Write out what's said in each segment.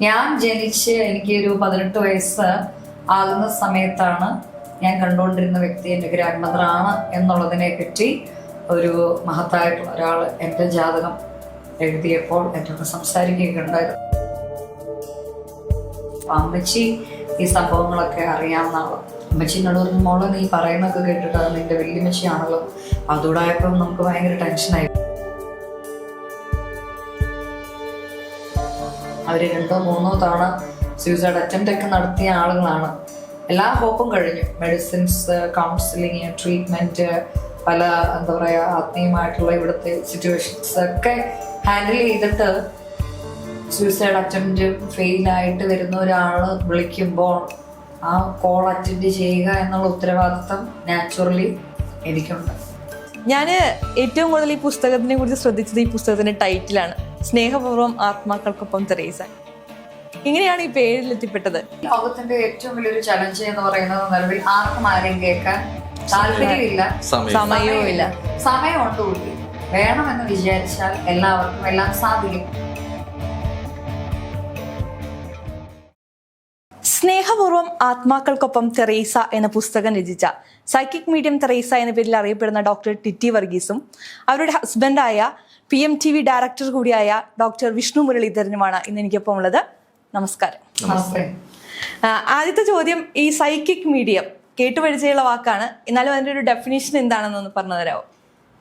ഞാൻ ജനിച്ച് എനിക്ക് ഒരു പതിനെട്ട് വയസ്സ് ആകുന്ന സമയത്താണ് ഞാൻ കണ്ടുകൊണ്ടിരുന്ന വ്യക്തി എന്റെ ഗ്രാൻഡ് എന്നുള്ളതിനെ പറ്റി ഒരു മഹത്തായിട്ടുള്ള ഒരാൾ എന്റെ ജാതകം എഴുതിയപ്പോൾ എന്നോട് സംസാരിക്കുകയുണ്ടായത് അപ്പൊ അമ്മച്ചി ഈ സംഭവങ്ങളൊക്കെ അറിയാവുന്ന അമ്മച്ചി എന്നോട് പറഞ്ഞു മോളെ നീ പറയുന്നൊക്കെ കേട്ടിട്ട് അത് നിന്റെ വല്യമ്മച്ചിയാണല്ലോ. അതോടായപ്പോൾ നമുക്ക് ഭയങ്കര ടെൻഷനായി അവർ രണ്ടോ മൂന്നോ തവണ സൂയിസൈഡ് അറ്റംപ്റ്റ് ഒക്കെ നടത്തിയ ആളുകളാണ്. എല്ലാ ഹോപ്പും കഴിഞ്ഞു. മെഡിസിൻസ് കൗൺസിലിങ് ട്രീറ്റ്മെന്റ് പല എന്താ പറയാ ആത്മീയമായിട്ടുള്ള ഇവിടുത്തെ സിറ്റുവേഷൻസ് ഒക്കെ ഹാൻഡിൽ ചെയ്തിട്ട് സൂയിസൈഡ് അറ്റംപ്റ്റ് ഫെയിലായിട്ട് വരുന്ന ഒരാൾ വിളിക്കുമ്പോൾ ആ കോൾ അറ്റൻഡ് ചെയ്യുക എന്നുള്ള ഉത്തരവാദിത്തം നാച്ചുറലി എനിക്കുണ്ട്. ഞാൻ ഏറ്റവും കൂടുതൽ ഈ പുസ്തകത്തിനെ കുറിച്ച് ശ്രദ്ധിച്ചത് ഈ പുസ്തകത്തിന്റെ ടൈറ്റിലാണ് സ്നേഹപൂർവം ആത്മാക്കൾക്കൊപ്പം തെരേസ ഇങ്ങനെയാണ് ഈ പേരിൽ എത്തിപ്പെട്ടത്. ലോകത്തിന്റെ ഏറ്റവും വലിയൊരു ചലഞ്ച് എന്ന് പറയുന്നത് നിലവിൽ ആർക്കും ആരെയും കേൾക്കാൻ താല്പര്യമില്ല സമയം സമയവും ഇല്ല സമയമുണ്ട് കൂടി. വേണമെന്ന് വിചാരിച്ചാൽ എല്ലാവർക്കും എല്ലാം സാധിക്കും. സ്നേഹപൂർവം ആത്മാക്കൾക്കൊപ്പം തെരേസ എന്ന പുസ്തകം രചിച്ച സൈക്കിക് മീഡിയം തെരേസ എന്ന പേരിൽ അറിയപ്പെടുന്ന ഡോക്ടർ ടിറ്റി വർഗീസും അവരുടെ ഹസ്ബൻഡായ P M T V director കൂടിയായ ഡോക്ടർ വിഷ്ണു മുരളീധരനുമാണ് ഇന്ന് എനിക്കൊപ്പം ഉള്ളത്. നമസ്കാരം. ആദ്യത്തെ ചോദ്യം ഈ സൈക്കിക് മീഡിയം കേട്ടുപരിചയുള്ള വാക്കാണ്. എന്നാലും അതിന്റെ ഒരു ഡെഫിനേഷൻ എന്താണെന്നൊന്ന് പറഞ്ഞു തരാമോ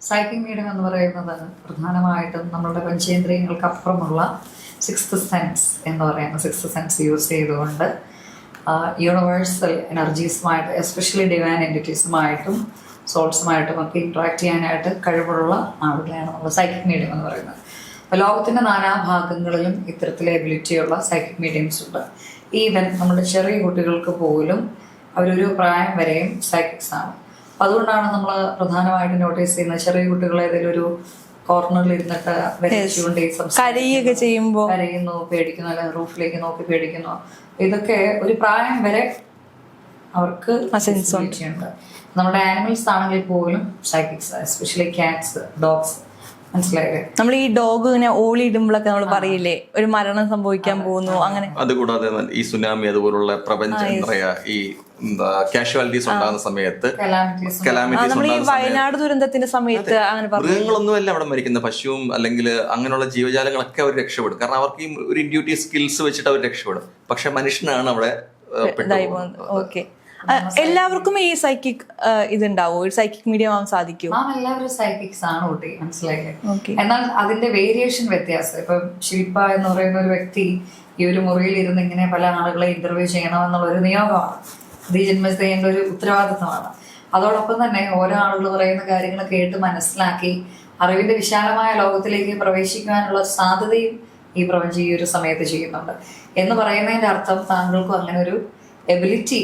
സൈക്കിക് മീഡിയം എന്ന് പറയുന്നത് പ്രധാനമായിട്ടും നമ്മളുടെ പഞ്ചേന്ദ്രിയങ്ങൾക്ക് അപ്പുറമുള്ള സിക്സ്ത് സെൻസ് എന്ന് പറയുന്ന സിക്സ്ത് സെൻസ് യൂസ് ചെയ്തുകൊണ്ട് യൂണിവേഴ്സൽ എനർജീസുമായിട്ട് എസ്പെഷ്യലി ഡിവൈൻ എന്റിറ്റീസുമായിട്ടും സോൾസുമായിട്ടും ഒക്കെ ഇൻട്രാക്ട് ചെയ്യാനായിട്ട് കഴിവുള്ള ആളുകളെയാണ് നമ്മൾ സൈക്കിക് മീഡിയം എന്ന് പറയുന്നത്. അപ്പോൾ ലോകത്തിന്റെ നാനാഭാഗങ്ങളിലും ഇത്തരത്തിലെ എബിലിറ്റിയുള്ള സൈക്കിക് മീഡിയംസ് ഉണ്ട്. ഈവൻ നമ്മുടെ ചെറിയ കുട്ടികൾക്ക് പോലും അവരൊരു പ്രായം വരെയും സൈക്കിക്സ് ആണ്. അപ്പൊ അതുകൊണ്ടാണ് നമ്മൾ പ്രധാനമായിട്ട് നോട്ടീസ് ചെയ്യുന്നത് ചെറിയ കുട്ടികളെ ഏതെങ്കിലും ഒരു കോർണറിൽ ഇരുന്നിട്ട് വരച്ചുകൊണ്ട്. കരയുകയൊക്കെ ചെയ്യുമ്പോൾ കരയുന്നു പേടിക്കുന്നു അല്ലെങ്കിൽ റൂഫിലേക്ക് നോക്കി പേടിക്കുന്നു. ഇതൊക്കെ ഒരു പ്രായം വരെ അവർക്ക് ഉണ്ട്. നമ്മുടെ ആനിമൽസ് ആണെങ്കിൽ പോലും സൈക്കിക്സ് എസ്പെഷ്യലി ക്യാറ്റ്സ് ഡോഗ്സ് മനസ്സിലായില്ലേ? നമ്മൾ ഈ ഡോഗ് ഇങ്ങനെ ഓളി ഇടുമ്പോഴൊക്കെ നമ്മൾ പറയില്ലേ ഒരു മരണം സംഭവിക്കാൻ പോകുന്നു അങ്ങനെ. അതുകൂടാതെ ഈ സുനാമി അതുപോലുള്ള പ്രപഞ്ച എന്താ പറയാ ഈ കാഷ്വാലിറ്റീസ് ഉണ്ടാകുന്ന സമയത്ത് കലാമിറ്റീസ് നമ്മൾ ഈ വയനാട് ദുരന്തത്തിന്റെ സമയത്ത് അങ്ങനെ മൃഗങ്ങളൊന്നുമല്ല അവിടെ മരിക്കുന്ന പശുവും അല്ലെങ്കിൽ അങ്ങനെയുള്ള ജീവജാലങ്ങളൊക്കെ അവർ രക്ഷപ്പെടും. കാരണം അവർക്ക് ഈ ഒരു ഡ്യൂട്ടി സ്കിൽസ് വെച്ചിട്ട് അവർ രക്ഷപ്പെടും. പക്ഷെ മനുഷ്യനാണ് അവിടെ ഓക്കെ എല്ലാവർക്കും ഈ സൈക്കിക് ഇതുണ്ടാവോ? ഒരു സൈക്കിക് മീഡിയം ആവാൻ സാധിക്കും മാം എല്ലാവരും സൈക്കിക്സ് ആണ് കുട്ടി മനസ്സിലായില്ലേ? എന്നാൽ അതിന്റെ വേരിയേഷൻ വ്യത്യാസം. ഇപ്പം ശില്പ എന്ന് പറയുന്ന ഒരു വ്യക്തി ഈ ഒരു മുറിയിൽ ഇരുന്ന് ഇങ്ങനെ പല ആളുകളെ ഇന്റർവ്യൂ ചെയ്യണം എന്നുള്ള ഒരു നിയോഗമാണ്. ഇത് ഈ ജന്മസ്ഥയുടെ ഒരു ഉത്തരവാദിത്തമാണ് അതോടൊപ്പം തന്നെ ഓരോ ആളുകൾ പറയുന്ന കാര്യങ്ങൾ കേട്ട് മനസ്സിലാക്കി അറിവിന്റെ വിശാലമായ ലോകത്തിലേക്ക് പ്രവേശിക്കുവാനുള്ള സാധ്യതയും ഈ പ്രപഞ്ചം ഈ ഒരു സമയത്ത് ചെയ്യുന്നുണ്ട്. എന്ന് പറയുന്നതിന്റെ അർത്ഥം താങ്കൾക്കും അങ്ങനെ ഒരു എബിലിറ്റി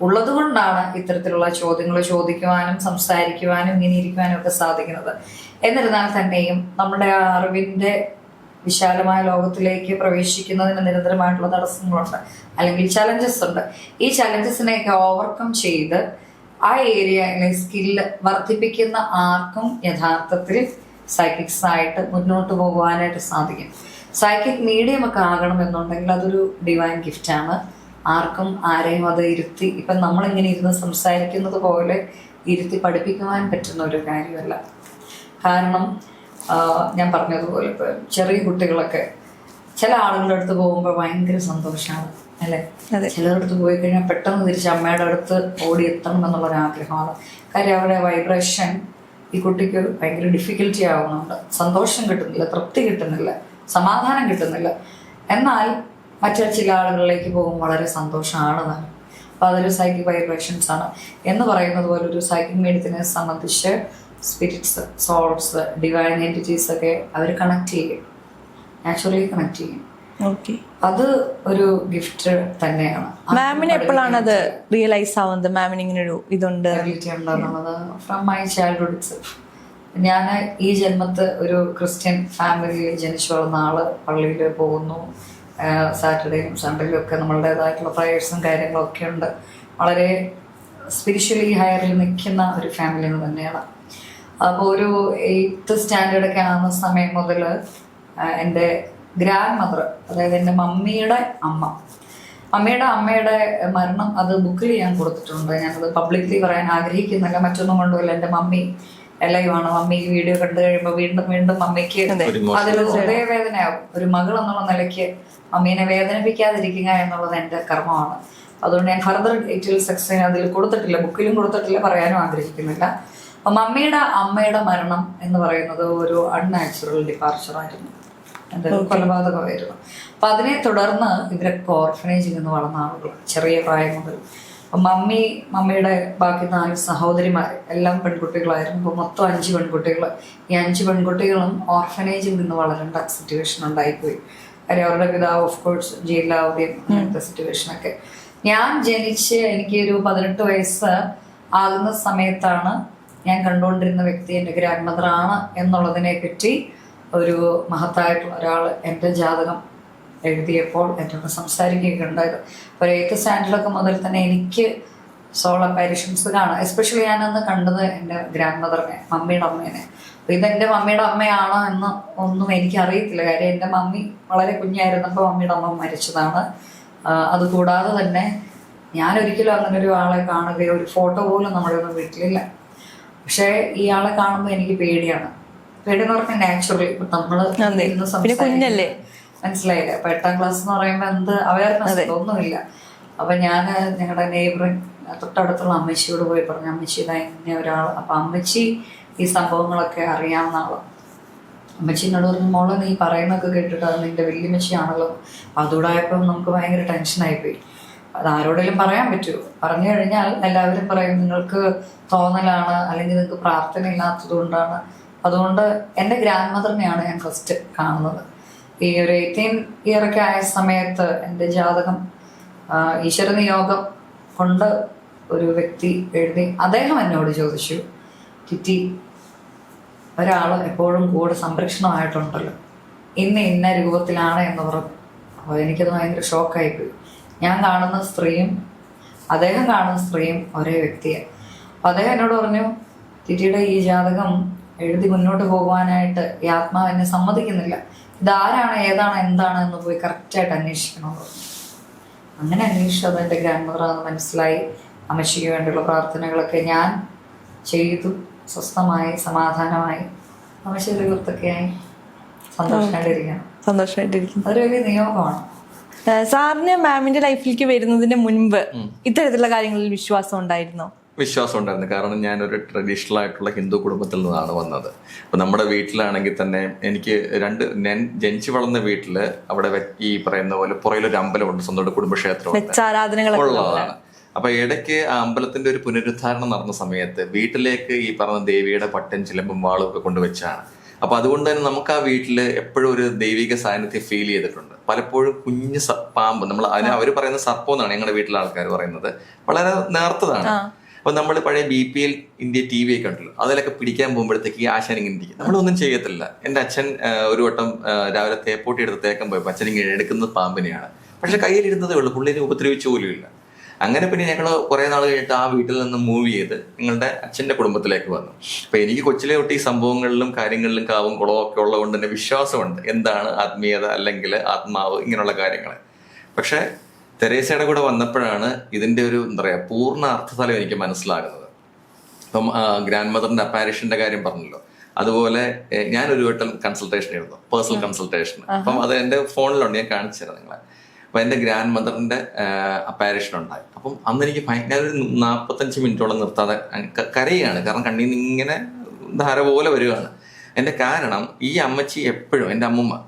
ഉള്ളതുകൊണ്ടാണ് ഇത്തരത്തിലുള്ള ചോദ്യങ്ങൾ ചോദിക്കുവാനും സംസാരിക്കുവാനും ഇങ്ങനെ ഇരിക്കുവാനും ഒക്കെ സാധിക്കുന്നത്. എന്നിരുന്നാൽ തന്നെയും നമ്മുടെ ആ വിശാലമായ ലോകത്തിലേക്ക് പ്രവേശിക്കുന്നതിന് നിരന്തരമായിട്ടുള്ള തടസ്സങ്ങളുണ്ട്. അല്ലെങ്കിൽ ചലഞ്ചസ് ഉണ്ട്. ഈ ചലഞ്ചസിനെയൊക്കെ ഓവർകം ചെയ്ത് ആ ഏരിയ അല്ലെങ്കിൽ സ്കില്ല് വർദ്ധിപ്പിക്കുന്ന ആർക്കും യഥാർത്ഥത്തിൽ സൈക്കിക്സ് ആയിട്ട് മുന്നോട്ട് പോകുവാനായിട്ട് സാധിക്കും. സൈക്കിക് മീഡിയം ഒക്കെ ആകണം എന്നുണ്ടെങ്കിൽ അതൊരു ഡിവൈൻ ഗിഫ്റ്റാണ് ആർക്കും ആരെയും അത് ഇരുത്തി ഇപ്പം നമ്മളിങ്ങനെ ഇരുന്ന് സംസാരിക്കുന്നത് പോലെ ഇരുത്തി പഠിപ്പിക്കുവാൻ പറ്റുന്ന ഒരു കാര്യമല്ല. കാരണം ഞാൻ പറഞ്ഞതുപോലെ ഇപ്പോൾ ചെറിയ കുട്ടികളൊക്കെ ചില ആളുകളുടെ അടുത്ത് പോകുമ്പോൾ ഭയങ്കര സന്തോഷമാണ് അല്ലേ. ചിലരുടെ അടുത്ത് പോയി കഴിഞ്ഞാൽ പെട്ടെന്ന് തിരിച്ച് അമ്മയുടെ അടുത്ത് ഓടി എത്തണം എന്നുള്ളൊരു ആഗ്രഹമാണ് കാര്യം അവരുടെ വൈബ്രേഷൻ ഈ കുട്ടിക്ക് ഭയങ്കര ഡിഫിക്കൽറ്റി ആവുന്നുണ്ട്. സന്തോഷം കിട്ടുന്നില്ല തൃപ്തി കിട്ടുന്നില്ല സമാധാനം കിട്ടുന്നില്ല. എന്നാൽ മറ്റു ചില ആളുകളിലേക്ക് പോകും വളരെ സന്തോഷമാണ് താനും അപ്പോൾ അതൊരു സൈക്കിക് വൈബ്രേഷൻസ് ആണ്. എന്ന് പറയുന്നത് പോലെ ഒരു സൈക്കിക് മീഡിയത്തിനെ സംബന്ധിച്ച് സ്പിരിറ്റ്സ് സോൾസ് ഡിവൈൻ എന്റിറ്റീസ് ഒക്കെ അവർ കണക്ട് ചെയ്യും. നാച്ചുറലി കണക്ട് ചെയ്യും. അത് ഒരു ഗിഫ്റ്റ് തന്നെയാണ്. മാമിന് എപ്പോഴാണ് അത് റിയലൈസ് ആവുന്നത്? മാമിന് ഇങ്ങനെ ഒരു ഇതുണ്ട് ഫ്രം മൈ ചൈൽഡ്ഹുഡ് ഞാൻ ഈ ജന്മത്ത് ഒരു ക്രിസ്ത്യൻ ഫാമിലിയിൽ ജനിച്ചു വളർന്ന ആൾ പള്ളിയിൽ പോകുന്നു. സാറ്റർഡേയും സൺഡേയും ഒക്കെ നമ്മളുടേതായിട്ടുള്ള പ്രയേഴ്സും കാര്യങ്ങളും ഒക്കെ ഉണ്ട്. വളരെ സ്പിരിച്വലി ഹയറിൽ നിൽക്കുന്ന ഒരു ഫാമിലി തന്നെയാണ്. അപ്പോൾ ഒരു എയ്ത്ത് സ്റ്റാൻഡേർഡ് ഒക്കെ ആകുന്ന സമയം മുതൽ എന്റെ ഗ്രാൻഡ് മദർ അതായത് എന്റെ മമ്മിയുടെ അമ്മ. അമ്മയുടെ അമ്മയുടെ മരണം അത് ബുക്കിൽ ഞാൻ കൊടുത്തിട്ടുണ്ട്. ഞാനത് പബ്ലിക്കലി പറയാൻ ആഗ്രഹിക്കുന്നില്ല. മറ്റൊന്നും കൊണ്ടുമില്ല. എന്റെ മമ്മി എല്ലായുമാണ്. മമ്മി ഈ വീഡിയോ കണ്ടു കഴിയുമ്പോൾ വീണ്ടും വീണ്ടും മമ്മിക്ക് അതിൽ അതൊരു ഹൃദയവേദനയാവും. ഒരു മകൾ എന്നുള്ള നിലയ്ക്ക് മമ്മീനെ വേദനിപ്പിക്കാതിരിക്കുക എന്നുള്ളത് എന്റെ കർമ്മമാണ്. അതുകൊണ്ട് ഞാൻ ഫർദർ ഡീറ്റെയിൽസ് എക്സ്പ്ലെയിൻ അതിൽ കൊടുത്തിട്ടില്ല ബുക്കിലും കൊടുത്തിട്ടില്ല പറയാനും ആഗ്രഹിക്കുന്നില്ല. അപ്പം മമ്മിയുടെ അമ്മയുടെ മരണം എന്ന് പറയുന്നത് ഒരു അൺനാച്ചുറൽ ഡിപ്പാർച്ചർ ആയിരുന്നു. എന്റെ കൊലപാതകമായിരുന്നു. അപ്പൊ അതിനെ തുടർന്ന് ഇവരൊക്കെ ഓർഫനേജിൽ നിന്ന് വളർന്ന ആളുകൾ ചെറിയ പ്രായം മുതൽ. അപ്പൊ മമ്മി മമ്മിയുടെ ബാക്കി നാല് സഹോദരിമാർ എല്ലാം പെൺകുട്ടികളായിരുന്നു. അപ്പോൾ മൊത്തം അഞ്ച് പെൺകുട്ടികൾ ഈ അഞ്ച് പെൺകുട്ടികളും ഓർഫനേജിൽ നിന്ന് വളരേണ്ട സിറ്റുവേഷൻ ഉണ്ടായിപ്പോയി. കാര്യം അവരുടെ പിതാവ് ഓഫ് കോഴ്സ് ജയിലാവുകയും അങ്ങനത്തെ സിറ്റുവേഷനൊക്കെ ഞാൻ ജനിച്ച് എനിക്ക് ഒരു പതിനെട്ട് വയസ്സ് ആകുന്ന സമയത്താണ് ഞാൻ കണ്ടുകൊണ്ടിരുന്ന വ്യക്തി എന്റെ ഗ്രാൻഡ് മദർ ആണ് എന്നുള്ളതിനെ പറ്റി ഒരു മഹത്തായിട്ടുള്ള ഒരാൾ എന്റെ ജാതകം എഴുതിയപ്പോൾ എന്നോട് സംസാരിക്കുകയൊക്കെ ഉണ്ടായത് അപ്പോൾ എയ്ത്ത് സ്റ്റാൻഡേർഡൊക്കെ മുതൽ തന്നെ എനിക്ക് സോൾ അപ്പാരിഷൻസ് കാണാം എസ്പെഷ്യലി ഞാനന്ന് കണ്ടത് എന്റെ ഗ്രാൻഡ് മദറിനെ മമ്മിയുടെ അമ്മേനെ. അപ്പോൾ ഇതെന്റെ മമ്മിയുടെ അമ്മയാണോ എന്ന് ഒന്നും എനിക്ക് അറിയത്തില്ല കാര്യം എന്റെ മമ്മി വളരെ കുഞ്ഞായിരുന്നപ്പോൾ മമ്മിയുടെ അമ്മ മരിച്ചതാണ്. അതുകൂടാതെ തന്നെ ഞാൻ ഒരിക്കലും അങ്ങനെ ഒരു ആളെ കാണുകയോ ഒരു ഫോട്ടോ പോലും നമ്മുടെ ഒന്നും വീട്ടിലില്ല. പക്ഷേ ഇയാളെ കാണുമ്പോൾ എനിക്ക് പേടിയാണ്. പേടി എന്ന് പറഞ്ഞാൽ നാച്ചുറലി ഇപ്പൊ നമ്മൾ അതെ. സംസാരിക്കും. മനസ്സിലായില്ല? അപ്പൊ എട്ടാം ക്ലാസ് എന്ന് പറയുമ്പോൾ എന്ത് അവയർനെസ് ഒന്നുമില്ല അപ്പൊ ഞാൻ ഞങ്ങളുടെ നെയ്ബറിങ് തൊട്ടടുത്തുള്ള അമ്മച്ചിയോട് പോയി പറഞ്ഞു അമ്മച്ചി ഇതാ ഇങ്ങനെ ഒരാൾ അപ്പം അമ്മച്ചി ഈ സംഭവങ്ങളൊക്കെ അറിയാവുന്ന ആൾ അമ്മച്ചി എന്നോട് പറഞ്ഞു മോളെ നീ പറയുന്നൊക്കെ കേട്ടിട്ട് അത് നിന്റെ വല്യമ്മച്ചിയാണല്ലോ. അതുകൂടായപ്പോൾ നമുക്ക് ഭയങ്കര ടെൻഷനായിപ്പോയി അത് ആരോടെങ്കിലും പറയാൻ പറ്റുമോ പറഞ്ഞു കഴിഞ്ഞാൽ എല്ലാവരും പറയും നിങ്ങൾക്ക് തോന്നലാണ് അല്ലെങ്കിൽ നിങ്ങൾക്ക് പ്രാർത്ഥന ഇല്ലാത്തത് കൊണ്ടാണ്. അതുകൊണ്ട് എന്റെ ഗ്രാൻഡ് മദറിനെയാണ് ഞാൻ ഫസ്റ്റ് കാണുന്നത്. ഈ ഒരു എയ്റ്റീൻ ഇയറൊക്കെ ആയ സമയത്ത് എന്റെ ജാതകം ഈശ്വര നിയോഗം കൊണ്ട് ഒരു വ്യക്തി എഴുതി അദ്ദേഹം എന്നോട് ചോദിച്ചു കിറ്റി ഒരാൾ എപ്പോഴും കൂടെ സംരക്ഷണമായിട്ടുണ്ടല്ലോ. ഇന്ന് ഇന്ന രൂപത്തിലാണ് എന്ന് പറഞ്ഞു അപ്പോൾ എനിക്കത് ഭയങ്കര ഷോക്കായിപ്പോയി ഞാൻ കാണുന്ന സ്ത്രീയും അദ്ദേഹം കാണുന്ന സ്ത്രീയും ഒരേ വ്യക്തിയാണ് അപ്പോൾ അദ്ദേഹം എന്നോട് പറഞ്ഞു കിറ്റിയുടെ ഈ ജാതകം എഴുതി മുന്നോട്ട് പോകുവാനായിട്ട് ഈ ആത്മാവ് എന്നെ സമ്മതിക്കുന്നില്ല. ഇതാരാണ് ഏതാണ് എന്താണ് എന്ന് പോയി കറക്റ്റായിട്ട് അന്വേഷിക്കണമെന്ന് പറഞ്ഞു അങ്ങനെ അന്വേഷിച്ചു അത് എന്റെ ഗ്രാൻഡ് മദറാണെന്ന് മനസ്സിലായി. അമ്മച്ചിക്ക് വേണ്ടിയുള്ള പ്രാർത്ഥനകളൊക്കെ ഞാൻ ചെയ്തു. സ്വസ്ഥമായി സമാധാനമായി. അമ്മച്ചി തീർത്തൊക്കെയായി സന്തോഷമായിട്ടിരിക്കണം സന്തോഷമായിട്ടിരിക്കുന്നു. അതൊരു വലിയ നിയോഗമാണ്. സാറിന് മാമിന്റെ ലൈഫിലേക്ക് വരുന്നതിന് മുൻപ് ഇത്തരത്തിലുള്ള കാര്യങ്ങളിൽ വിശ്വാസം ഉണ്ടായിരുന്നോ? വിശ്വാസം ഉണ്ടായിരുന്നു. കാരണം ഞാനൊരു ട്രഡീഷണൽ ആയിട്ടുള്ള ഹിന്ദു കുടുംബത്തിൽ നിന്നാണ് വന്നത്. അപ്പോൾ നമ്മുടെ വീട്ടിലാണെങ്കിൽ തന്നെ എനിക്ക് രണ്ട് ഞാൻ ജനിച്ചു വളർന്ന വീട്ടിൽ അവിടെ ഈ പറയുന്ന പോലെ പുറയിലൊരു അമ്പലമുണ്ട്. സ്വന്തം കുടുംബക്ഷേത്രം ഉള്ളതാണ്. അപ്പൊ ഇടയ്ക്ക് ആ അമ്പലത്തിന്റെ ഒരു പുനരുദ്ധാരണം നടന്ന സമയത്ത് വീട്ടിലേക്ക് ഈ പറഞ്ഞ ദേവിയുടെ പട്ടൻ ചിലമ്പും വാളും ഒക്കെ കൊണ്ടുവച്ചാണ്. അപ്പൊ അതുകൊണ്ട് തന്നെ നമുക്ക് ആ വീട്ടിൽ എപ്പോഴും ഒരു ദൈവിക സാന്നിധ്യം ഫീൽ ചെയ്തിട്ടുണ്ട്. പലപ്പോഴും കുഞ്ഞു പാമ്പ് നമ്മൾ അതിന് അവർ പറയുന്ന സർപ്പം എന്നാണ് ഞങ്ങളുടെ വീട്ടിലെ ആൾക്കാർ പറയുന്നത്. വളരെ നേർത്തതാണ്. അപ്പൊ നമ്മൾ പഴയ B P L India T V ഒക്കെ ഉണ്ടല്ലോ അതിലൊക്കെ പിടിക്കാൻ പോകുമ്പോഴത്തേക്ക് ഈ ആശാൻ ഇങ്ങനെ ഇരിക്കും. നമ്മളൊന്നും ചെയ്യത്തില്ല. എന്റെ അച്ഛൻ ഒരു വട്ടം രാവിലെ തേപ്പോട്ടി എടുത്ത് തേക്കാൻ പോയപ്പോൾ അച്ഛൻ ഇങ്ങനെ എടുക്കുന്നത് പാമ്പിനെയാണ്. പക്ഷെ കയ്യിലിരുന്നതേ ഉള്ളൂ. പുള്ളിനെ ഉപദ്രവിച്ചു പോലും ഇല്ല. അങ്ങനെ പിന്നെ ഞങ്ങൾ കുറെ നാൾ കഴിഞ്ഞിട്ട് ആ വീട്ടിൽ നിന്ന് മൂവ് ചെയ്ത് നിങ്ങളുടെ അച്ഛന്റെ കുടുംബത്തിലേക്ക് വന്നു. അപ്പൊ എനിക്ക് കൊച്ചിലെ തൊട്ട് ഈ സംഭവങ്ങളിലും കാര്യങ്ങളിലും കാവും കുളവും ഒക്കെ ഉള്ളതുകൊണ്ട് തന്നെ വിശ്വാസമുണ്ട്. എന്താണ് ആത്മീയത അല്ലെങ്കിൽ ആത്മാവ് ഇങ്ങനെയുള്ള കാര്യങ്ങൾ. പക്ഷെ തെരേസയുടെ കൂടെ വന്നപ്പോഴാണ് ഇതിന്റെ ഒരു എന്താ പറയാ പൂർണ അർത്ഥതലം എനിക്ക് മനസ്സിലാകുന്നത്. ഇപ്പം ഗ്രാൻഡ് മദറിന്റെ അപ്പാരിഷന്റെ കാര്യം പറഞ്ഞല്ലോ. അതുപോലെ ഞാൻ ഒരു വട്ടം കൺസൾട്ടേഷൻ ആയിരുന്നു. പേഴ്സണൽ കൺസൾട്ടേഷൻ അപ്പം അത് എന്റെ ഫോണിലുണ്ട്. ഞാൻ കാണിച്ചു തരാം നിങ്ങളെ. അപ്പൊ എന്റെ ഗ്രാൻഡ് മദറിന്റെ അപ്പാരിഷൻ ഉണ്ടായി. അപ്പം അന്ന് എനിക്ക് ഭയങ്കര ഒരു നാൽപ്പത്തഞ്ച് മിനിറ്റോളം നിർത്താതെ കരയാണ് കരയുകയാണ്. കാരണം കണ്ണിൽ നിന്ന് ഇങ്ങനെ ധാര പോലെ വരികയാണ് എന്റെ കാരണം ഈ അമ്മച്ചി എപ്പോഴും എന്റെ അമ്മ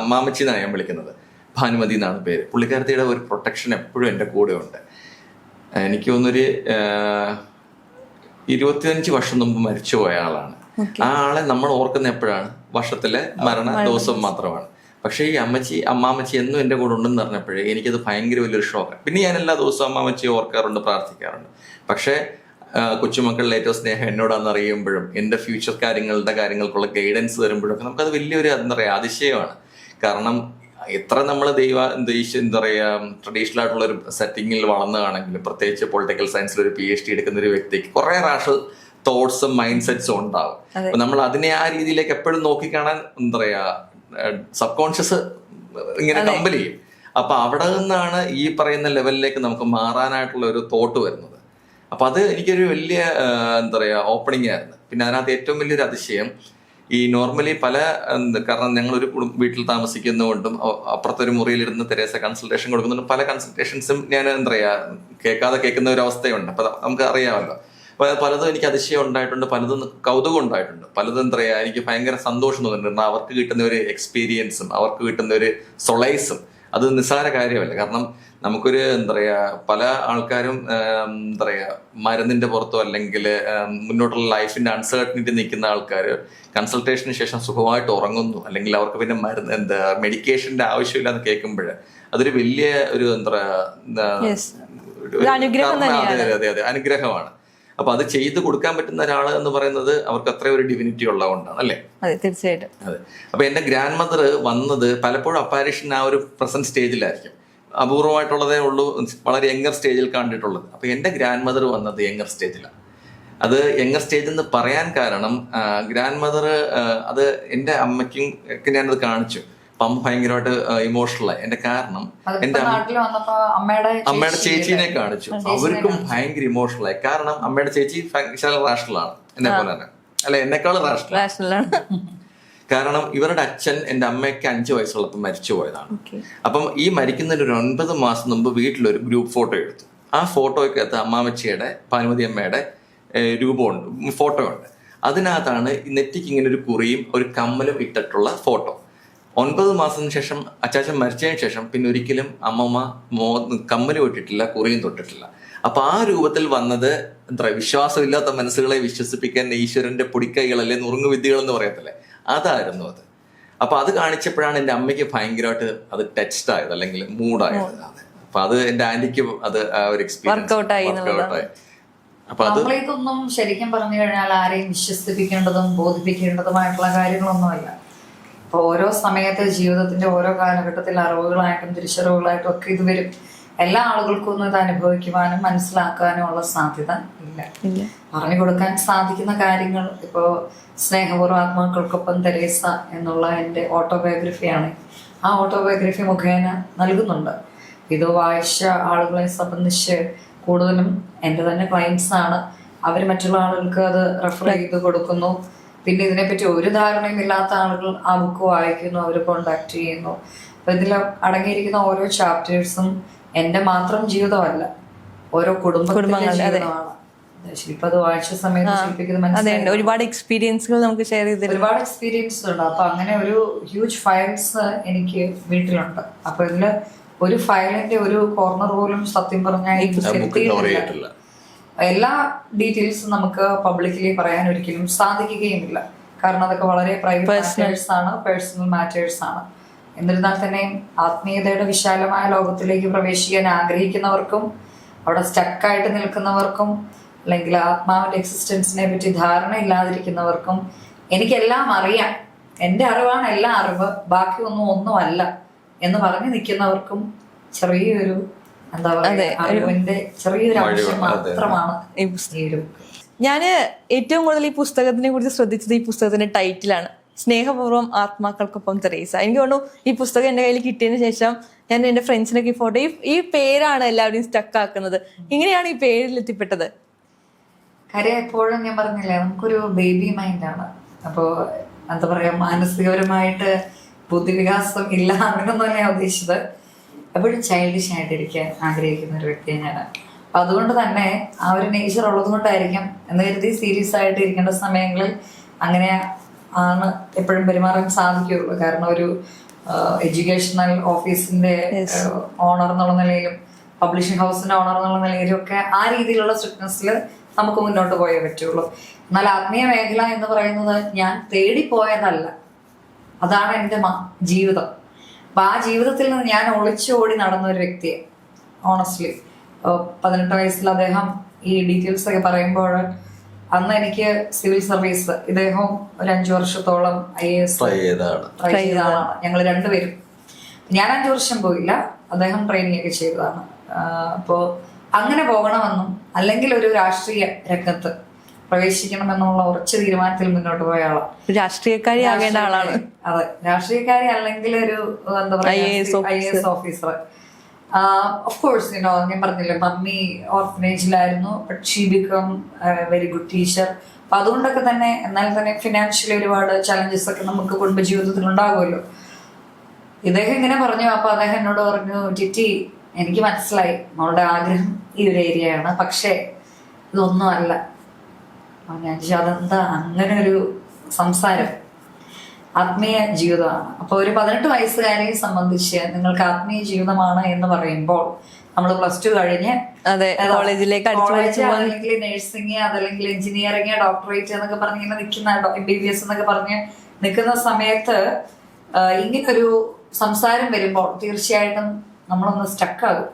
അമ്മാമ്മച്ചി എന്നാണ് ഞാൻ വിളിക്കുന്നത്. ഭാനുമതി എന്നാണ് പേര്. പുള്ളിക്കാരത്തിയുടെ ഒരു പ്രൊട്ടക്ഷൻ എപ്പോഴും എന്റെ കൂടെ ഉണ്ട് എനിക്ക് തോന്നുന്നൊരു ആഹ്, ഇരുപത്തിയഞ്ച് വർഷം മുമ്പ് മരിച്ചുപോയ ആളാണ്. ആ ആളെ നമ്മൾ ഓർക്കുന്ന എപ്പോഴാണ്? വർഷത്തിലെ മരണ ദിവസം. മാത്രമാണ്. പക്ഷേ ഈ അമ്മച്ചി അമ്മാമ്മച്ചി എന്നും എന്റെ കൂടെ ഉണ്ടെന്ന് പറഞ്ഞപ്പോഴേ എനിക്കത് ഭയങ്കര വലിയൊരു ഷോക്കാണ് പിന്നെ ഞാൻ എല്ലാ ദിവസവും അമ്മാമ്മച്ചിയെ ഓർക്കാറുണ്ട് പ്രാർത്ഥിക്കാറുണ്ട്. പക്ഷേ കൊച്ചുമക്കളുടെ ഏറ്റവും സ്നേഹം എന്നോടാന്ന് അറിയുമ്പോഴും എന്റെ ഫ്യൂച്ചർ കാര്യങ്ങളുടെ കാര്യങ്ങൾക്കുള്ള ഗൈഡൻസ് തരുമ്പോഴൊക്കെ നമുക്കത് വലിയൊരു എന്താ പറയുക അതിശയമാണ്. കാരണം എത്ര നമ്മൾ ദൈവ ദേശ എന്താ പറയുക ട്രഡീഷണൽ ആയിട്ടുള്ള ഒരു സെറ്റിങ്ങിൽ വളർന്നതാണെങ്കിലും പ്രത്യേകിച്ച് പൊളിറ്റിക്കൽ സയൻസിൽ ഒരു പി എച്ച് ഡി എടുക്കുന്ന ഒരു വ്യക്തിക്ക് കുറേ റാഷൽ തോട്ട്സും മൈൻഡ് സെറ്റ്സും ഉണ്ടാവും. അപ്പൊ നമ്മൾ അതിനെ ആ രീതിയിലേക്ക് എപ്പോഴും നോക്കിക്കാണാൻ എന്താ പറയാ സബ് കോൺഷ്യസ് ഇങ്ങനെ കമ്പൽ ചെയ്യും. അപ്പൊ അവിടെ നിന്നാണ് ഈ പറയുന്ന ലെവലിലേക്ക് നമുക്ക് മാറാനായിട്ടുള്ള ഒരു തോട്ട് വരുന്നത്. അപ്പൊ അത് എനിക്കൊരു വലിയ എന്താ പറയാ ഓപ്പണിംഗ് ആയിരുന്നു. പിന്നെ അതിനകത്ത് ഏറ്റവും വലിയൊരു അതിശയം ഈ നോർമലി പല കാരണം ഞങ്ങൾ ഒരു വീട്ടിൽ താമസിക്കുന്നതുകൊണ്ടും അപ്പുറത്തെ ഒരു മുറിയിലിരുന്ന് തെരേസ കൺസൾട്ടേഷൻ കൊടുക്കുന്നുണ്ട്. പല കൺസൾട്ടേഷൻസും ഞാൻ എന്താ പറയാ കേൾക്കാതെ കേൾക്കുന്ന ഒരു അവസ്ഥയുണ്ട്. അപ്പൊ നമുക്ക് അറിയാമല്ലോ. പലതും എനിക്ക് അതിശയം ഉണ്ടായിട്ടുണ്ട് പലതും കൗതുകം ഉണ്ടായിട്ടുണ്ട്. പലതും എന്താ പറയാ എനിക്ക് ഭയങ്കര സന്തോഷം തോന്നിയിട്ടുണ്ട്. അവർക്ക് കിട്ടുന്ന ഒരു എക്സ്പീരിയൻസും അവർക്ക് കിട്ടുന്ന ഒരു സൊളൈസും അത് നിസ്സാര കാര്യമല്ല. കാരണം നമുക്കൊരു എന്താ പറയാ പല ആൾക്കാരും എന്താ പറയാ മരുന്നിന്റെ പുറത്തോ അല്ലെങ്കിൽ മുന്നോട്ടുള്ള ലൈഫിന്റെ അൺസർട്ടനിറ്റി നിൽക്കുന്ന ആൾക്കാർ കൺസൾട്ടേഷന് ശേഷം സുഖമായിട്ട് ഉറങ്ങുന്നു. അല്ലെങ്കിൽ അവർക്ക് പിന്നെ മരുന്ന് എന്താ മെഡിക്കേഷന്റെ ആവശ്യമില്ല എന്ന് കേൾക്കുമ്പോൾ അതൊരു വലിയ ഒരു എന്താ പറയാ എന്താ, Yes. ഒരു- ഒരു അനുഗ്രഹം കാരണം അതെ തന്നെയാണ്. അതെ അതെ അതെ അനുഗ്രഹമാണ്. അപ്പൊ അത് ചെയ്ത് കൊടുക്കാൻ പറ്റുന്ന ഒരാൾ എന്ന് പറയുന്നത് അവർക്ക് അത്ര ഒരു ഡിവിനിറ്റി ഉള്ളതുകൊണ്ടാണ് അല്ലേ? അതെ തീർച്ചയായിട്ടും. അതെ. അപ്പൊ എന്റെ ഗ്രാൻഡ് മദർ വന്നത് പലപ്പോഴും അപ്പാരിഷൻ ആ ഒരു പ്രസന്റ് സ്റ്റേജിലായിരിക്കും അപൂർവമായിട്ടുള്ളതേ ഉള്ളൂ വളരെ യങ്ങർ സ്റ്റേജിൽ കണ്ടിട്ടുള്ളത്. അപ്പൊ എന്റെ ഗ്രാൻഡ് മദർ വന്നത് യങ്ങർ സ്റ്റേജിലാണ് അത് യങ്ങർ സ്റ്റേജ് എന്ന് പറയാൻ കാരണം ഗ്രാൻഡ് മദർ അത് എന്റെ അമ്മയ്ക്കും ഒക്കെ ഞാനത് കാണിച്ചു. അപ്പൊ ഭയങ്കരമായിട്ട് ഇമോഷണൽ ആയി. എന്റെ കാരണം എന്റെ അമ്മയുടെ ചേച്ചീനെ കാണിച്ചു. അവർക്കും ഭയങ്കര ഇമോഷണൽ ആയി. കാരണം അമ്മയുടെ ചേച്ചി റാഷണൽ റാഷണലാണ് എന്നെ പോലെ തന്നെ. അല്ല എന്നെക്കാളും റാഷണൽ. റാഷണലാണ്. കാരണം ഇവരുടെ അച്ഛൻ എന്റെ അമ്മയ്ക്ക് അഞ്ചു വയസ്സുള്ളപ്പോൾ മരിച്ചു പോയതാണ്. അപ്പം ഈ മരിക്കുന്നതിന് ഒരു ഒൻപത് മാസം മുമ്പ് വീട്ടിലൊരു ഗ്രൂപ്പ് ഫോട്ടോ എടുത്തു. ആ ഫോട്ടോയ്ക്കകത്ത് അമ്മാമച്ചിയുടെ പാനുമതി അമ്മയുടെ രൂപമുണ്ട് ഫോട്ടോ ഉണ്ട് അതിനകത്താണ് നെറ്റിക്ക് ഇങ്ങനെ ഒരു കുറിയും ഒരു കമ്മലും ഇട്ടിട്ടുള്ള ഫോട്ടോ. ഒൻപത് മാസത്തിന് ശേഷം അച്ചാച്ചൻ മരിച്ചതിന് ശേഷം പിന്നെ ഒരിക്കലും അമ്മമ്മ മോ കമ്മൽ വിട്ടിട്ടില്ല കുറിയും തൊട്ടിട്ടില്ല. അപ്പൊ ആ രൂപത്തിൽ വന്നത് എന്താ പറയുക വിശ്വാസമില്ലാത്ത മനസ്സുകളെ വിശ്വസിപ്പിക്കാൻ ഈശ്വരന്റെ പൊടിക്കൈകളല്ലേ നുറുങ്ങു വിദ്യകൾ എന്ന് പറയത്തില്ലേ? അതായിരുന്നു അത്. അപ്പൊ അത് കാണിച്ചപ്പോഴാണ് എന്റെ അമ്മയ്ക്ക് ഭയങ്കരമായിട്ട് അത് ടച്ച്ഡ് ആയത് അല്ലെങ്കിൽ മൂഡായത്. അതെ. അപ്പൊ അത് എന്റെ ആന്റിക്ക് അത് ആ ഒരു എക്സ്പീരിയൻസ് ശരിക്കും പറഞ്ഞു കഴിഞ്ഞാൽ ആരെയും വിശ്വസിപ്പിക്കേണ്ടതും ബോധിപ്പിക്കേണ്ടതുമായിട്ടുള്ള കാര്യങ്ങളൊന്നുമല്ല. ഇപ്പൊ ഓരോ സമയത്തെ ജീവിതത്തിന്റെ ഓരോ കാലഘട്ടത്തിൽ അറിവുകളായിട്ടും തിരിച്ചറിവുകളായിട്ടും ഒക്കെ ഇത് വരും. എല്ലാ ആളുകൾക്കും ഒന്നും ഇത് അനുഭവിക്കുവാനും മനസ്സിലാക്കാനും ഉള്ള സാധ്യത ഇല്ല. ഇല്ല. പറഞ്ഞു കൊടുക്കാൻ സാധിക്കുന്ന കാര്യങ്ങൾ ഇപ്പോ സ്നേഹപൂർവ ആത്മാക്കൾക്കൊപ്പം തെരേസ എന്നുള്ള എന്റെ ഓട്ടോബയോഗ്രഫിയാണ് ആ ഓട്ടോബയോഗ്രഫി മുഖേന നൽകുന്നുണ്ട്. ഇത് വായിച്ച ആളുകളെ സംബന്ധിച്ച് കൂടുതലും എന്റെ തന്നെ ക്ലയൻസ് ആണ്. അവർ മറ്റുള്ള ആളുകൾക്ക് അത് റെഫർ ചെയ്ത് കൊടുക്കുന്നു. പിന്നെ ഇതിനെപ്പറ്റി ഒരു ധാരണയും ഇല്ലാത്ത ആളുകൾ ആ ബുക്ക് വായിക്കുന്നു അവർ കോണ്ടാക്ട് ചെയ്യുന്നു. അപ്പൊ ഇതിൽ അടങ്ങിയിരിക്കുന്ന ഓരോ ചാപ്റ്റേഴ്സും എന്റെ മാത്രം ജീവിതമല്ല ഓരോ കുടുംബത്തിന്റെ കുടുംബങ്ങളുടെ. ജീവിതമാണ്. ശില്പ അത് വായിച്ച സമയത്ത് ശില്പിക്കുന്നത് മനസ്സിലായി. ഒരുപാട് എക്സ്പീരിയൻസുകൾ നമുക്ക് ഷെയർ ചെയ്ത് ഒരുപാട് എക്സ്പീരിയൻസ് ഉണ്ട്. അപ്പൊ അങ്ങനെ ഒരു ഹ്യൂജ് ഫയൽസ് എനിക്ക് വീട്ടിലുണ്ട്. അപ്പൊ ഇതിൽ ഒരു ഫയലിന്റെ ഒരു കോർണർ പോലും സത്യം പറഞ്ഞാൽ എല്ലാ ഡീറ്റെയിൽസും നമുക്ക് പബ്ലിക്കലി പറയാൻ ഒരിക്കലും സാധിക്കുകയുമില്ല. കാരണം അതൊക്കെ വളരെ പ്രൈവറ്റ് മാറ്റേഴ്സ് ആണ് പേഴ്സണൽ മാറ്റേഴ്സ് ആണ്. എന്നിരുന്നാൽ തന്നെ ആത്മീയതയുടെ വിശാലമായ ലോകത്തിലേക്ക് പ്രവേശിക്കാൻ ആഗ്രഹിക്കുന്നവർക്കും അവിടെ സ്റ്റക്കായിട്ട് നിൽക്കുന്നവർക്കും അല്ലെങ്കിൽ ആത്മാവിന്റെ എക്സിസ്റ്റൻസിനെ പറ്റി ധാരണ ഇല്ലാതിരിക്കുന്നവർക്കും എനിക്കെല്ലാം അറിയാം. എന്റെ അറിവാണ് എല്ലാ അറിവ് ബാക്കിയൊന്നും ഒന്നുമല്ല എന്ന് പറഞ്ഞു നിൽക്കുന്നവർക്കും ചെറിയൊരു എന്താ പറയുക ചെറിയൊരു അംശം മാത്രമാണ് ഈ ഒരു ഞാൻ ഏറ്റവും കൂടുതൽ ഈ പുസ്തകത്തിനെ കുറിച്ച് ശ്രദ്ധിച്ചത് ഈ പുസ്തകത്തിന്റെ ടൈറ്റിലാണ് സ്നേഹപൂർവം ആത്മാക്കൾക്കൊപ്പം തെരേസ. എനിക്ക് തോന്നുന്നു ഈ പുസ്തകം എന്റെ കയ്യിൽ കിട്ടിയതിന് ശേഷം ഞാൻ എന്റെ ഫ്രണ്ട്സിനൊക്കെ ഈ ഫോട്ടോ ഈ ഈ പേരാണ് എല്ലാവരും സ്റ്റക്ക് ആക്കുന്നത്. ഇങ്ങനെയാണ് ഈ പേരിൽ എത്തിപ്പെട്ടത്? കാര്യം എപ്പോഴും ഞാൻ പറഞ്ഞില്ലേ നമുക്കൊരു ബേബി മൈൻഡാണ് അപ്പോൾ എന്താ പറയാ മാനസികപരമായിട്ട് ബുദ്ധിവികാസം ഇല്ല അങ്ങനെയൊന്നുമല്ല ഞാൻ ഉദ്ദേശിച്ചത്. എപ്പോഴും ചൈൽഡിഷ് ആയിട്ടിരിക്കാൻ ആഗ്രഹിക്കുന്ന ഒരു വ്യക്തിയാണ് ഞാൻ അപ്പൊ അതുകൊണ്ട് തന്നെ ആ ഒരു നേച്ചർ ഉള്ളത് കൊണ്ടായിരിക്കും എന്ന് കരുതി സീരിയസ് ആയിട്ട് ഇരിക്കേണ്ട സമയങ്ങളിൽ അങ്ങനെ ആണ് എപ്പോഴും പെരുമാറാൻ സാധിക്കുകയുള്ളൂ. കാരണം ഒരു എഡ്യൂക്കേഷണൽ ഓഫീസിന്റെ ഓണർ എന്നുള്ള നിലയിലും പബ്ലിഷിംഗ് ഹൗസിന്റെ ഓണർ എന്നുള്ള നിലയിലും ഒക്കെ ആ രീതിയിലുള്ള സ്ട്രിക്ട്നെസ്സിൽ നമുക്ക് മുന്നോട്ട് പോയേ പറ്റുള്ളൂ. എന്നാൽ ആത്മീയ മേഖല എന്ന് പറയുന്നത് ഞാൻ തേടിപ്പോയതല്ല അതാണ് എന്റെ ജീവിതം. അപ്പൊ ആ ജീവിതത്തിൽ നിന്ന് ഞാൻ ഒളിച്ചോടി നടന്ന ഒരു വ്യക്തിയെ ഓണസ്റ്റ്ലി പതിനെട്ട് വയസ്സിൽ അദ്ദേഹം ഈ ഡീറ്റെയിൽസ് ഒക്കെ പറയുമ്പോൾ അന്ന് എനിക്ക് സിവിൽ സർവീസ് ഇദ്ദേഹവും ഒരു അഞ്ചു വർഷത്തോളം ഐ എ എസ് ട്രൈ ചെയ്താണ് ചെയ്ത ആളാണ്. ഞങ്ങൾ രണ്ടുപേരും. ഞാൻ അഞ്ചു വർഷം പോയില്ല. അദ്ദേഹം ട്രെയിനിങ് ഒക്കെ ചെയ്തതാണ്. ആഹ് അപ്പോ അങ്ങനെ പോകണമെന്നും അല്ലെങ്കിൽ ഒരു രാഷ്ട്രീയ രംഗത്ത് പ്രവേശിക്കണം എന്നുള്ള ഉറച്ച തീരുമാനത്തിൽ മുന്നോട്ട് പോയ ആളാണ് രാഷ്ട്രീയക്കാരി ആകേണ്ട ആളാണ്. അതെ രാഷ്ട്രീയക്കാരി അല്ലെങ്കിൽ ഒരു എന്താ പറയുക I S officer. Of course you know ഞാൻ പറഞ്ഞില്ലേ mummy ഓർഫനേജിലായിരുന്നു but she become very good teacher അപ്പൊ അതുകൊണ്ടൊക്കെ തന്നെ എന്നാൽ തന്നെ ഫിനാൻഷ്യലി ഒരുപാട് ചലഞ്ചസ് ഒക്കെ നമുക്ക് കുടുംബജീവിതത്തിൽ ഉണ്ടാകുമല്ലോ. ഇദ്ദേഹം ഇങ്ങനെ പറഞ്ഞു അപ്പൊ അദ്ദേഹം എന്നോട് പറഞ്ഞു ടിറ്റി എനിക്ക് മനസ്സിലായി നമ്മളുടെ ആഗ്രഹം ഈ ഒരു ഏരിയയാണ് പക്ഷേ ഇതൊന്നും അല്ല. ഞാൻ അതെന്താ? അങ്ങനെ ഒരു സംസാരം. ആത്മീയ ജീവിതമാണ്. അപ്പൊ ഒരു പതിനെട്ട് വയസ്സുകാരെ സംബന്ധിച്ച് നിങ്ങൾക്ക് ആത്മീയ ജീവിതമാണ് എന്ന് പറയുമ്പോൾ നമ്മൾ പ്ലസ് ടു കഴിഞ്ഞ് കോളേജിലേക്ക് അല്ലെങ്കിൽ നഴ്സിംഗ് അതല്ലെങ്കിൽ എഞ്ചിനീയറിംഗ് ഡോക്ടറേറ്റ് എന്നൊക്കെ പറഞ്ഞ് ഇങ്ങനെ നിൽക്കുന്ന എം ബി ബി എസ് എന്നൊക്കെ പറഞ്ഞ് നിൽക്കുന്ന സമയത്ത് ഇങ്ങനൊരു സംസാരം വരുമ്പോൾ തീർച്ചയായിട്ടും നമ്മളൊന്ന് സ്റ്റക്കാകും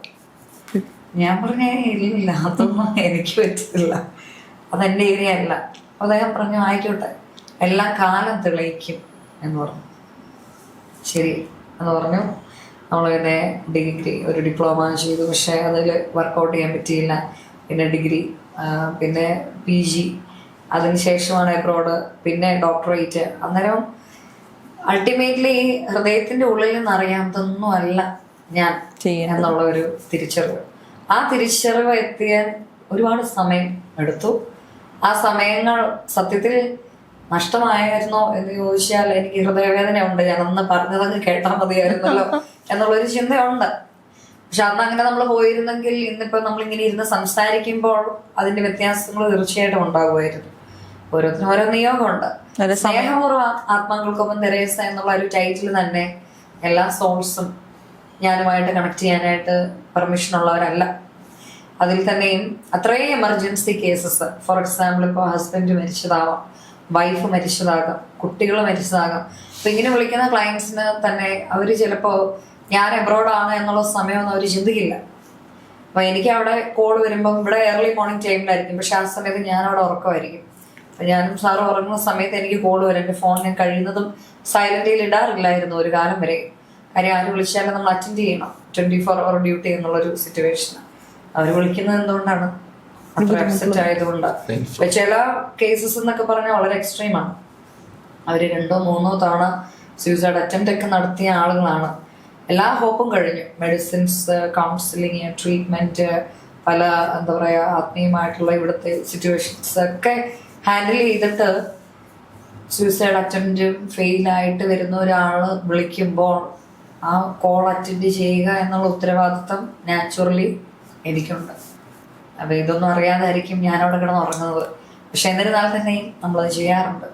ഞാൻ പറഞ്ഞ ഇല്ല അതൊന്നും എനിക്ക് പറ്റില്ല. അതെന്റെ ഏരിയ അല്ല അദ്ദേഹം പറഞ്ഞു ആയിക്കോട്ടെ എല്ലാ കാലം തെളിയിക്കും എന്ന് പറഞ്ഞു. ശരി എന്ന് പറഞ്ഞു. നമ്മൾ പിന്നെ ഡിഗ്രി ഒരു ഡിപ്ലോമ ചെയ്തു. പക്ഷേ അതിൽ വർക്കൗട്ട് ചെയ്യാൻ പറ്റിയില്ല. പിന്നെ ഡിഗ്രി പിന്നെ പി ജി അതിനുശേഷമാണ് എബ്രോഡ് പിന്നെ ഡോക്ടറേറ്റ് അന്നേരം അൾട്ടിമേറ്റ്ലി ഹൃദയത്തിന്റെ ഉള്ളിൽ നിന്ന് അല്ല ഞാൻ എന്നുള്ള ഒരു തിരിച്ചറിവ്. ആ തിരിച്ചറിവ് എത്തിയാൽ ഒരുപാട് സമയം എടുത്തു. ആ സമയങ്ങൾ സത്യത്തിൽ നഷ്ടമായിരുന്നോ എന്ന് ചോദിച്ചാൽ എനിക്ക് ഹൃദയവേദന ഉണ്ട് ഞാൻ അന്ന് പറഞ്ഞതങ്ങ് കേട്ടാൽ മതിയായിരുന്നല്ലോ എന്നുള്ളൊരു ചിന്തയുണ്ട്. പക്ഷെ അന്ന് അങ്ങനെ നമ്മൾ പോയിരുന്നെങ്കിൽ ഇന്നിപ്പോ നമ്മൾ ഇങ്ങനെ ഇരുന്ന് സംസാരിക്കുമ്പോൾ അതിന്റെ വ്യത്യാസങ്ങൾ തീർച്ചയായിട്ടും ഉണ്ടാകുമായിരുന്നു. ഓരോരുത്തരും ഓരോ നിയോഗമുണ്ട്. സ്നേഹപൂർവ ആത്മാക്കൾക്കൊപ്പം തെരേസ എന്നുള്ള ഒരു ടൈറ്റിൽ തന്നെ എല്ലാ സോൾസും ഞാനുമായിട്ട് കണക്ട് ചെയ്യാനായിട്ട് പെർമിഷൻ ഉള്ളവരല്ല. അതിൽ തന്നെയും അത്രയും എമർജൻസി കേസസ് ഫോർ എക്സാമ്പിൾ ഇപ്പോൾ ഹസ്ബൻഡ് മരിച്ചതാവാം വൈഫ് മരിച്ചതാകാം കുട്ടികൾ മരിച്ചതാകാം. അപ്പൊ ഇങ്ങനെ വിളിക്കുന്ന ക്ലയൻസിന് തന്നെ അവർ ചിലപ്പോൾ ഞാൻ എബ്രോഡ് ആണ് എന്നുള്ള സമയമൊന്നും അവർ ചിന്തിക്കില്ല. അപ്പൊ എനിക്ക് അവിടെ കോൾ വരുമ്പോൾ ഇവിടെ ഏർലി മോർണിംഗ് ടൈമിലായിരിക്കും പക്ഷെ ആ സമയത്ത് ഞാൻ അവിടെ ഉറക്കമായിരിക്കും. അപ്പൊ ഞാനും സാറ് ഉറങ്ങുന്ന സമയത്ത് എനിക്ക് കോൾ വരും. എന്റെ ഫോൺ ഞാൻ കഴിയുന്നതും സൈലന്റിൽ ഇടാറില്ലായിരുന്നു ഒരു കാലം വരെ. കാര്യം ആര് വിളിച്ചാലും നമ്മൾ അറ്റൻഡ് ചെയ്യണം. ട്വന്റി ഫോർ അവർ ഡ്യൂട്ടി എന്നുള്ളൊരു സിറ്റുവേഷൻ അവർ വിളിക്കുന്നത് എന്തുകൊണ്ടാണ്? അത്ര അപ്സെറ്റ് ആയതുകൊണ്ട്. ചില കേസസ് എന്നൊക്കെ പറഞ്ഞാൽ വളരെ എക്സ്ട്രീം ആണ്. അവർ രണ്ടോ മൂന്നോ തവണ സൂയിസൈഡ് അറ്റംപ്റ്റ് ഒക്കെ നടത്തിയ ആളുകളാണ്. എല്ലാ ഹോപ്പും കഴിഞ്ഞു. മെഡിസിൻസ് കൗൺസിലിങ് ട്രീറ്റ്മെന്റ് പല എന്താ പറയാ ആത്മീയമായിട്ടുള്ള ഇവിടുത്തെ സിറ്റുവേഷൻസ് ഒക്കെ ഹാൻഡിൽ ചെയ്തിട്ട് സൂയിസൈഡ് അറ്റംപ്റ്റ് ഫെയിലായിട്ട് വരുന്ന ഒരാൾ വിളിക്കുമ്പോൾ ആ കോൾ അറ്റൻഡ് ചെയ്യുക എന്നുള്ള ഉത്തരവാദിത്തം നാച്ചുറലി എനിക്കുണ്ട്. അപ്പൊ ഇതൊന്നും അറിയാതായിരിക്കും ഞാൻ അവിടെ കിടന്ന് ഉറങ്ങുന്നത് പക്ഷെ എന്നിരുന്നാൽ തന്നെയും നമ്മളത് ചെയ്യാറുണ്ട്.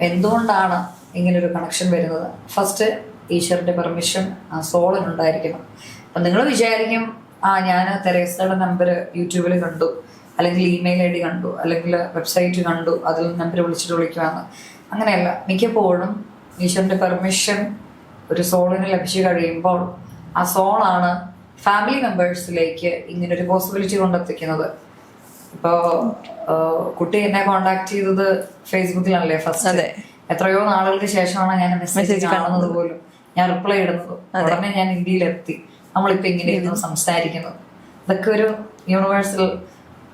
എന്തുകൊണ്ടാണ് ഇങ്ങനൊരു കണക്ഷൻ വരുന്നത്? ഫസ്റ്റ് ഈശ്വറിന്റെ പെർമിഷൻ ആ സോളിനുണ്ടായിരിക്കണം അപ്പൊ നിങ്ങൾ വിചാരിക്കും ആ ഞാൻ തെരേസയുടെ നമ്പർ യൂട്യൂബിൽ കണ്ടു അല്ലെങ്കിൽ ഇമെയിൽ ഐ ഡി കണ്ടു അല്ലെങ്കിൽ വെബ്സൈറ്റ് കണ്ടു അതിൽ നമ്പർ വിളിച്ചിട്ട് വിളിക്കുവാന്ന്. അങ്ങനെയല്ല. മിക്കപ്പോഴും ഈശ്വറിന്റെ പെർമിഷൻ ഒരു സോളിന് ലഭിച്ചു കഴിയുമ്പോൾ ആ സോളാണ് ഫാമിലി മെമ്പേഴ്സിലേക്ക് ഇങ്ങനെ ഒരു പോസിബിലിറ്റി കൊണ്ടെത്തിക്കുന്നത്. ഇപ്പോ കുട്ടി എന്നെ കോണ്ടാക്ട് ചെയ്തത് ഫേസ്ബുക്കിലാണല്ലേ ഫസ്റ്റ് അതെ. എത്രയോ നാളുകൾക്ക് ശേഷമാണ് ഞാൻ മെസ്സേജ് കാണുന്നത്. പോലും. ഞാൻ റിപ്ലൈ ഇടുന്നത്. ഉടനെ ഞാൻ ഇന്ത്യയിലെത്തി. നമ്മളിപ്പോ ഇങ്ങനെ ഇരുന്ന് സംസാരിക്കുന്നത്. ഇതൊക്കെ ഒരു യൂണിവേഴ്സൽ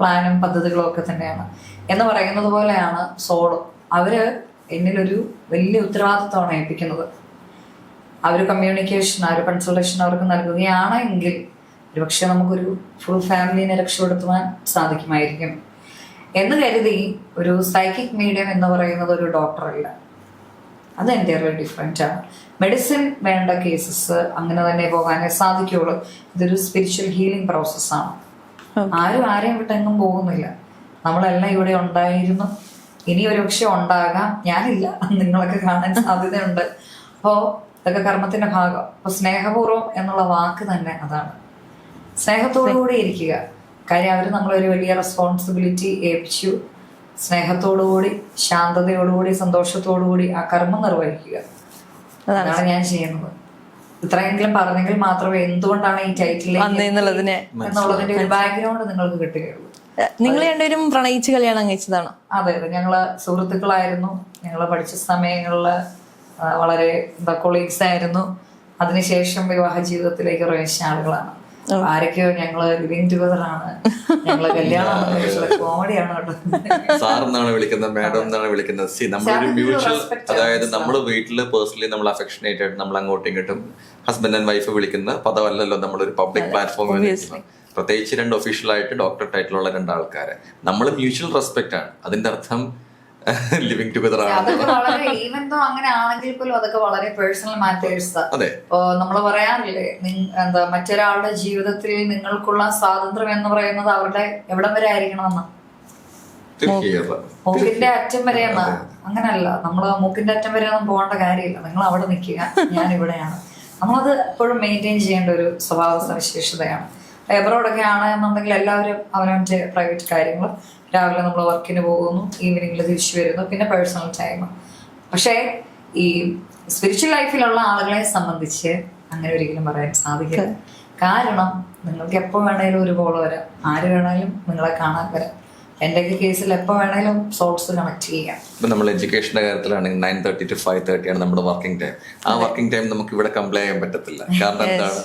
പ്ലാനും പദ്ധതികളും ഒക്കെ തന്നെയാണ്. എന്ന് പറയുന്നത് പോലെയാണ് സോളോ. അവർ എന്നിലൊരു വലിയ ഉത്തരവാദിത്വമാണ് ഏൽപ്പിക്കുന്നത്. ആ ഒരു കമ്മ്യൂണിക്കേഷൻ ആ ഒരു കൺസൾട്ടേഷൻ അവർക്ക് നൽകുകയാണ് എങ്കിൽ ഒരുപക്ഷെ നമുക്കൊരു ഫുൾ ഫാമിലിനെ രക്ഷപ്പെടുത്തുവാൻ സാധിക്കുമായിരിക്കും. എന്ന് കരുതി ഒരു സൈക്കിക് മീഡിയം എന്ന് പറയുന്നത് ഒരു ഡോക്ടറല്ല അത് എന്റയർലി ഡിഫറെന്റ് ആണ്. മെഡിസിൻ വേണ്ട കേസസ് അങ്ങനെ തന്നെ പോകാനേ സാധിക്കുള്ളൂ. ഇതൊരു സ്പിരിച്വൽ ഹീലിംഗ് പ്രോസസ്സാണ് ആരും ആരെയും വിട്ടെങ്ങും പോകുന്നില്ല. നമ്മളെല്ലാം ഇവിടെ ഉണ്ടായിരുന്നു. ഇനി ഒരുപക്ഷെ ഉണ്ടാകാം. ഞാനില്ല. നിങ്ങളൊക്കെ കാണാൻ സാധ്യതയുണ്ട്. അപ്പോ ഇതൊക്കെ കർമ്മത്തിന്റെ ഭാഗം. അപ്പൊ സ്നേഹപൂർവം എന്നുള്ള വാക്ക് തന്നെ അതാണ്. സ്നേഹത്തോടുകൂടി ഇരിക്കുക. കാര്യം അവർ നമ്മളൊരു വലിയ റെസ്പോൺസിബിലിറ്റി ഏൽപ്പിച്ചു. സ്നേഹത്തോടുകൂടി ശാന്തതയോടുകൂടി സന്തോഷത്തോടുകൂടി ആ കർമ്മം നിർവഹിക്കുക. അതാണ്. ഞാൻ ചെയ്യുന്നത്. ഇത്രയെങ്കിലും പറഞ്ഞെങ്കിൽ മാത്രമേ എന്തുകൊണ്ടാണ് ഈ ടൈറ്റിൽ എന്നുള്ളതിന്റെ ഒരു ബാക്ക്ഗ്രൗണ്ട് നിങ്ങൾക്ക് കിട്ടുകയുള്ളൂ. നിങ്ങൾ രണ്ടുപേരും പ്രണയിച്ച് കല്യാണം കഴിച്ചതാണോ? അതെ അതെ. ഞങ്ങൾ സുഹൃത്തുക്കളായിരുന്നു. ഞങ്ങൾ പഠിച്ച സമയങ്ങളിൽ വളരെ എന്താ കൊളീഗ്സ് ആയിരുന്നു. അതിനുശേഷം വിവാഹ ജീവിതത്തിലേക്ക് പ്രവേശിച്ച ആളുകളാണ്. ആരൊക്കെയോ ഞങ്ങൾ ലിവിങ് ടുഗദർ ആണ്. ഞങ്ങൾ കല്യാണം കോമഡിയാണ് കേട്ടോ. സാർ എന്നാണ് വിളിക്കുന്നത് മാഡം എന്നാണ് വിളിക്കുന്നത്. സി നമ്മളൊരു മ്യൂച്വൽ അതായത് നമ്മൾ വീട്ടിൽ പേഴ്സണലി നമ്മൾ അഫെക്ഷനേറ്റ് ആയിട്ട് നമ്മൾ അങ്ങോട്ടും ഇങ്ങോട്ടും ഹസ്ബൻഡ് ആൻഡ് വൈഫ് വിളിക്കുന്ന പദമല്ലല്ലോ നമ്മളൊരു പബ്ലിക് പ്ലാറ്റ്ഫോമിൽ പ്രത്യേകിച്ച് രണ്ട് ഒഫീഷ്യൽ ആയിട്ട് ഡോക്ടർ ടൈറ്റിലുള്ള രണ്ടാൾക്കാരെ നമ്മൾ മ്യൂച്വൽ റെസ്പെക്ട് ആണ്. അതിന്റെ അർത്ഥം ലിവിങ് ടുഗദർ ആണ്. വളരെ ഈവെന്തോ അങ്ങനെ ആണെങ്കിൽ പോലും അതൊക്കെ വളരെ പേഴ്സണൽ മാറ്റേഴ്സ് അതെ. നമ്മൾ പറയാറില്ലേ എന്താ മറ്റൊരാളുടെ ജീവിതത്തിൽ നിങ്ങൾക്കുള്ള സ്വാതന്ത്ര്യം എന്ന് പറയുന്നത് അവരുടെ എവിടെ വരെ ആയിരിക്കണമെന്ന്? തീർച്ചയായും മൂക്കിന്റെ അറ്റം വരെയെന്ന് അങ്ങനല്ല. നമ്മൾ മൂക്കിന്റെ അറ്റം വരെ ഒന്നും പോകേണ്ട കാര്യമില്ല. നിങ്ങൾ അവിടെ നിൽക്കുക. ഞാൻ ഇവിടെയാണ് നമ്മളത് എപ്പോഴും മെയിന്റെയിൻ ചെയ്യേണ്ട ഒരു സ്വഭാവ സവിശേഷതയാണ്. എബ്രോഡൊക്കെ ആണ് എന്നുണ്ടെങ്കിൽ എല്ലാവരും അവനവന്റെ പ്രൈവറ്റ് കാര്യങ്ങൾ രാവിലെ നമ്മൾ വർക്കിന് പോകുന്നു ഈവനിങ്ങിൽ തിരിച്ചു വരുന്നു പിന്നെ പേഴ്സണൽ ടൈം പക്ഷേ ഈ സ്പിരിച്വൽ ലൈഫിലുള്ള ആളുകളെ സംബന്ധിച്ച് അങ്ങനെ ഒരിക്കലും പറയാൻ സാധിക്കില്ല. കാരണം നിങ്ങൾക്ക് എപ്പോൾ വേണേലും ഒരു കോൾ വരാം. ആര് വേണേലും നിങ്ങളെ കാണാൻ വരാം. എന്റെയൊക്കെ കേസിൽ എപ്പോൾ വേണേലും സോർട്സ് കണക്ട് ചെയ്യാം. ഇപ്പൊ നമ്മൾ എഡ്യൂക്കേഷന്റെ കാര്യത്തിലാണെങ്കിൽ nine thirty to five thirty ആണ് നമ്മുടെ വർക്കിംഗ് ടൈം ആ വർക്കിംഗ് ടൈം നമുക്ക് ഇവിടെ കംപ്ലൈ ചെയ്യാൻ പറ്റത്തില്ല. കാരണം എന്താണ്?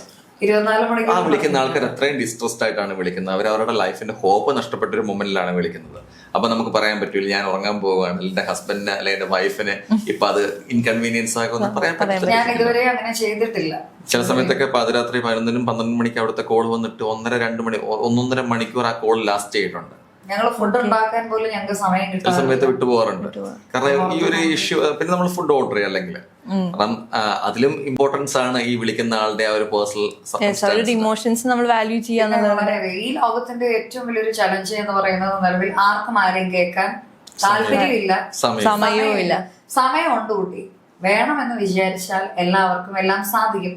ആ വിളിക്കുന്ന ആൾക്കാർ അത്രയും ഡിസ്ട്രസ്ഡ് ആയിട്ടാണ് വിളിക്കുന്നത്. അവർ അവരുടെ ലൈഫിന്റെ ഹോപ്പ് നഷ്ടപ്പെട്ട ഒരു മൊമെന്റിലാണ് വിളിക്കുന്നത്. അപ്പൊ നമുക്ക് പറയാൻ പറ്റില്ല ഞാൻ ഉറങ്ങാൻ പോവുകയാണ്. എന്റെ ഹസ്ബൻഡിന് അല്ലെ എന്റെ വൈഫിന് ഇപ്പൊ അത് ഇൻകൺവീനിയൻസ് ആകുമെന്ന് പറയാൻ പറ്റില്ല ഞാൻ ഇതുവരെ അങ്ങനെ ചെയ്തിട്ടില്ല. ചില സമയത്തൊക്കെ പാതിരാത്രി പതിനൊന്നിനും പന്ത്രണ്ട് മണിക്ക് അവിടുത്തെ കോൾ വന്നിട്ട് ഒന്നര രണ്ട് മണി ഒന്നൊന്നര മണിക്കൂർ ആ കോൾ ലാസ്റ്റ് ചെയ്തിട്ടുണ്ട്. ഞങ്ങൾ ഫുഡ് ഉണ്ടാക്കാൻ പോലും ഞങ്ങൾക്ക് സമയം കിട്ടും സമയത്ത് വിട്ടുപോകാറുണ്ട് കാരണം ഈ ഒരു ഇഷ്യൂ പിന്നെ നമ്മൾ ഫുഡ് ഓർഡർ ചെയ്യുക അല്ലെങ്കിൽ. കാരണം അതിലും ഇമ്പോർട്ടൻസ് ആണ് ഈ വിളിക്കുന്ന ആളുടെ ആ ഒരു പേഴ്സണൽ ഇമോഷൻസ് നമ്മൾ വാല്യൂ ചെയ്യാന്നുള്ളത് വളരെ ഈ ലോകത്തിന്റെ ഏറ്റവും വലിയൊരു ചലഞ്ച് എന്ന് പറയുന്നത് നിലവിൽ ആർക്കും ആരെയും കേൾക്കാൻ താല്പര്യമില്ല. സമയം സമയവും ഇല്ല സമയമുണ്ട് കുട്ടി. വേണമെന്ന് വിചാരിച്ചാൽ എല്ലാവർക്കും എല്ലാം സാധിക്കും.